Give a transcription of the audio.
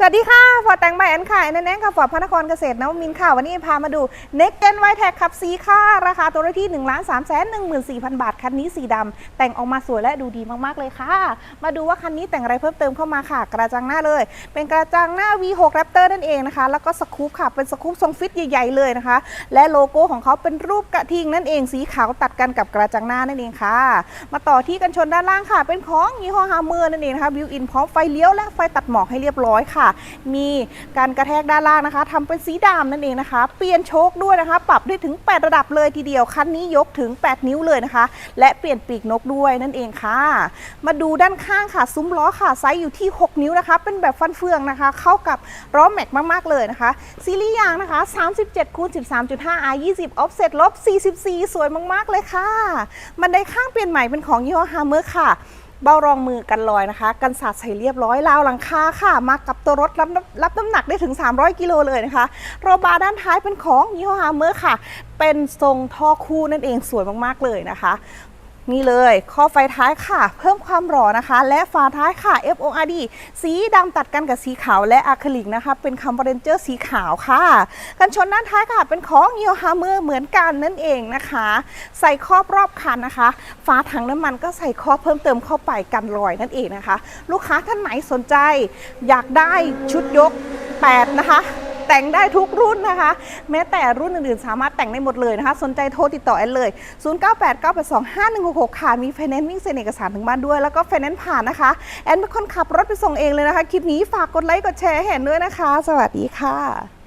สวัสดีค่ะ ฟอร์ดแต่งใบแอนค่ะแน่นๆค่ะ ฟอร์ดพระนครเกษตรนวมินทร์ค่ะ วันนี้พามาดู Next Gen y t e c ขับสีค่ะ ราคาตัวละที่1นึ่งล้านสามแสนหนึ่งหมื่นสี่พันบาท คันนี้สีดำ แต่งออกมาสวยและดูดีมากๆเลยค่ะ มาดูว่าคันนี้แต่งอะไรเพิ่มเติมเข้ามาค่ะ กระจังหน้าเลย เป็นกระจังหน้า V6 Raptor นั่นเองนะคะ แล้วก็สกู๊ปค่ะ เป็นสกู๊ปทรงฟิตใหญ่ๆเลยนะคะ และโลโก้ของเขาเป็นรูปกระทิงนั่นเอง สีขาวตัดกันกับกระจังหน้านั่นเองค่ะ มาต่อที่กันชนด้านล่างค่ะ เป็นของยี่ห้อฮาร์เมอร์นั่นเองนะคะบิวอินพร้อมไฟเลี้ยวและไฟตัดหมอกให้เรียบร้อยค่ะมีการกระแทกด้านล่างนะคะทำเป็นสีดำนั่นเองนะคะ เปลี่ยนโชคด้วยนะคะ ปรับได้ถึง 8 ระดับเลยทีเดียวคันนี้ยกถึง 8 นิ้วเลยนะคะ และเปลี่ยนปีกนกด้วยนั่นเองค่ะ มาดูด้านข้างค่ะ ซุ้มล้อค่ะไซส์อยู่ที่ 6 นิ้วนะคะ เป็นแบบฟันเฟืองนะคะ เข้ากับล้อแม็กมากๆเลยนะคะซีรีส์ยางนะคะ 37คูณ13.5 R 20 offset ลบ44 สวยมากๆเลยค่ะบันไดข้างเปลี่ยนใหม่เป็นของยี่ห้อฮาร์เมอร์ค่ะ เบ้ารองมือกันลอยนะคะ กันสาดใส่เรียบร้อยราวหลังคาค่ะ มากับตัวรถรับรับน้ำหนักได้ถึง 300 กิโลเลยนะคะ โรบาร์ด้านท้ายเป็นของยี่ห้อฮาร์เมอร์ค่ะ เป็นทรงท่อคู่นั่นเองสวยมากๆเลยนะคะ นี่เลยข้อไฟท้ายค่ะ เพิ่มความหล่อนะคะ และฝาท้ายค่ะ FORD สีดำตัดกันกับสีขาวและอะคริลิกนะคะ เป็นคัมเบรนเจอร์สีขาวค่ะ กันชนด้านท้ายค่ะ เป็นของ y ี o ฮาร์เมอร์เหมือนกันนั่นเองนะคะ ใส่ครอบรอบคันนะคะ ฝาถังน้ำมันก็ใส่ครอบเพิ่มเติมเข้าไปกันรอยนั่นเองนะคะ ลูกค้าท่านไหนสนใจ อยากได้ชุดยก 8 นะคะ แต่งได้ทุกรุ่นนะคะ แม้แต่รุ่นอื่นๆ สามารถแต่งได้หมดเลยนะคะ สนใจโทรติดต่อแอนเลย 0989825166 ค่ะ มีไฟแนนซ์วิ่งเซ็นเอกสารถึงบ้านด้วย แล้วก็ไฟแนนซ์ผ่านนะคะ แอนเป็นคนขับรถไปส่งเองเลยนะคะ คลิปนี้ฝากกดไลค์ กดแชร์ให้เห็นด้วยนะคะ สวัสดีค่ะ